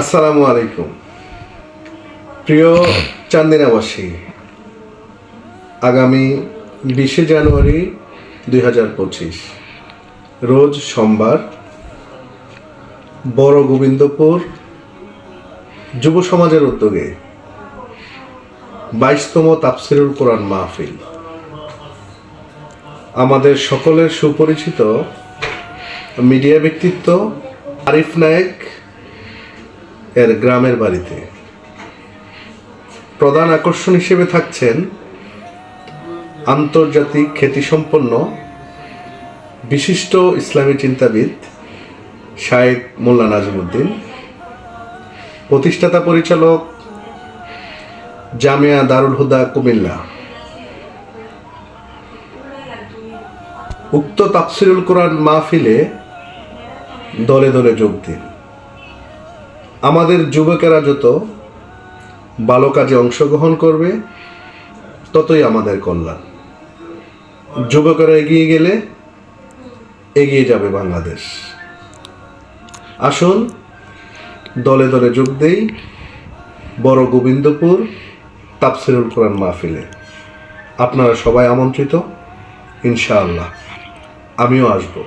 আসসালামু আলাইকুম। প্রিয় চান্দিনাবাসী, আগামী বিশে জানুয়ারি দুই হাজার পঁচিশ, রোজ সোমবার, বড় গোবিন্দপুর যুব সমাজের উদ্যোগে বাইশতম তাফসিরুল কোরআন মাহফিল। আমাদের সকলের সুপরিচিত মিডিয়া ব্যক্তিত্ব আরিফ নায়েক এর গ্রামের বাড়িতে। প্রধান আকর্ষণ হিসেবে থাকছেন আন্তর্জাতিক খ্যাতিসম্পন্ন বিশিষ্ট ইসলামী চিন্তাবিদ শায়েক মোল্লা নাজিমুদ্দিন, প্রতিষ্ঠাতা পরিচালক জামিয়া দারুল হুদা কুমিল্লা। উক্ত তাফসিরুল কোরআন মাহফিলে দলে দলে যোগ দিন। আমাদের যুবকেরা যত ভালো কাজে অংশগ্রহণ করবে, ততই আমাদের কল্যাণ। যুবকেরা এগিয়ে গেলে এগিয়ে যাবে বাংলাদেশ। আসুন, দলে দলে যোগ দেই বড় গোবিন্দপুর তাফসিরুল কোরআন মাহফিলে। আপনারা সবাই আমন্ত্রিত, ইনশাআল্লাহ। আমিও আসব।